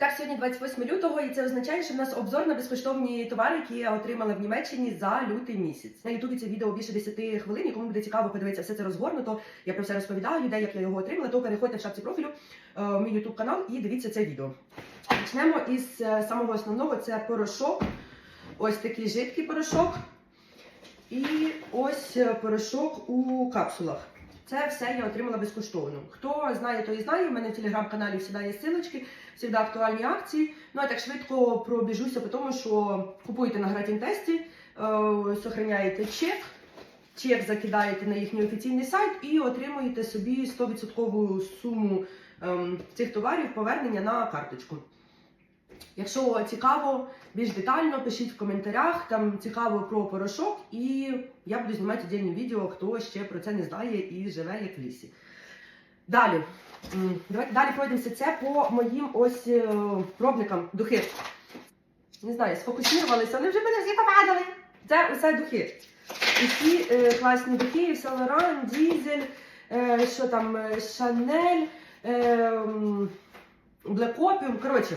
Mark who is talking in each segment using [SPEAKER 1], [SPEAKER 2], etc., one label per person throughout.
[SPEAKER 1] Так, сьогодні 28 лютого, і це означає, що в нас обзор на безкоштовні товари, які я отримала в Німеччині за лютий місяць. На Ютубі це відео більше 10 хвилин. і Кому буде цікаво подивитися все це розгорнуто. Я про все розповідаю, де як я його отримала. То переходьте в шапці профілю е, в мій Ютуб канал і дивіться це відео. Почнемо із е, самого основного: це порошок. Ось такий жидкий порошок. І ось е, порошок у капсулах. Це все я отримала безкоштовно. Хто знає, той і знає. У мене в телеграм-каналі завжди є силочки, завжди актуальні акції. Ну я так швидко пробіжуся по тому, що купуєте на гратінтесті, е, сохраняєте чек, чек закидаєте на їхній офіційний сайт і отримуєте собі 100% суму ем, цих товарів повернення на карточку. Якщо цікаво, більш детально, пишіть в коментарях, там цікаво про порошок, і я буду знімати віддільні відео, хто ще про це не знає і живе як в лісі. Далі. Давайте далі пройдемося. Це по моїм ось е, пробникам духи. Не знаю, сфокусувалися, вони вже мене всі попадали. Це усе духи. Усі е, класні духи, Saint Дізель, е, що там, е, Шанель, е, м, Black Opium. Коротше,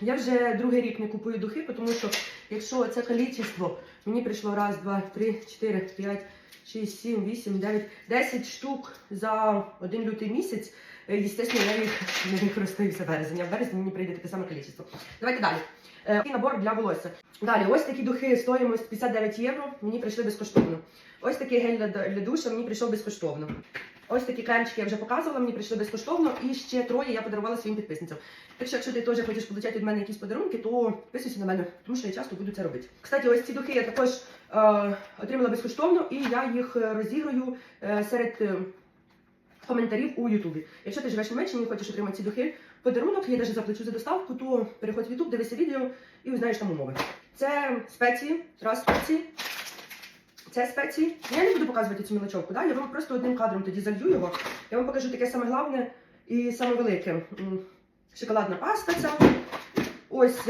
[SPEAKER 1] я вже другий рік не купую духи, тому що якщо це кількість, мені прийшло раз, два, три, чотири, п'ять, шість, сім, вісім, дев'ять, десять штук за один лютий місяць. Е, я їх не використаю за березень, а в березні мені прийде таке саме кількість. Давайте далі. Е, Такий набор для волосся. Далі, ось такі духи стоїмость 59 євро, мені прийшли безкоштовно. Ось такий гель для, душа мені прийшов безкоштовно. Ось такі кремчики я вже показувала, мені прийшли безкоштовно, і ще троє я подарувала своїм підписницям. Так що, якщо ти теж хочеш отримати від мене якісь подарунки, то підписуйся на мене, тому що я часто буду це робити. Кстати, ось ці духи я також е, отримала безкоштовно, і я їх е, розіграю е, серед коментарів у Ютубі. Якщо ти живеш в Німеччині і хочеш отримати ці духи подарунок, я навіть заплачу за доставку, то переходь в Ютуб, дивися відео і узнаєш там умови. Це спеції, раз спеції. Це спеції. Я не буду показувати цю мілочовку, да? я вам просто одним кадром тоді залью його. Я вам покажу таке саме головне і саме велике. Шоколадна паста ця. Ось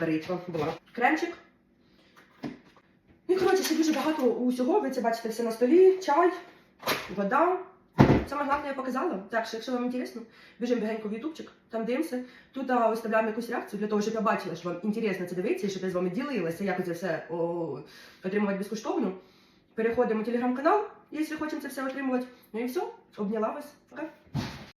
[SPEAKER 1] бритва була. Кремчик. Ну, і коротше, ще дуже багато усього. Ви це бачите все на столі. Чай, вода. Саме головне я показала. Так що, якщо вам інтересно, біжимо бігенько в ютубчик, там дивимося. Тут а, виставляємо якусь реакцію для того, щоб я бачила, що вам інтересно це дивитися, і щоб я з вами ділилася, як це все о, отримувати безкоштовно. Переходимо в телеграм-канал, якщо хочемо це все отримувати. Ну і все, обняла вас. Пока.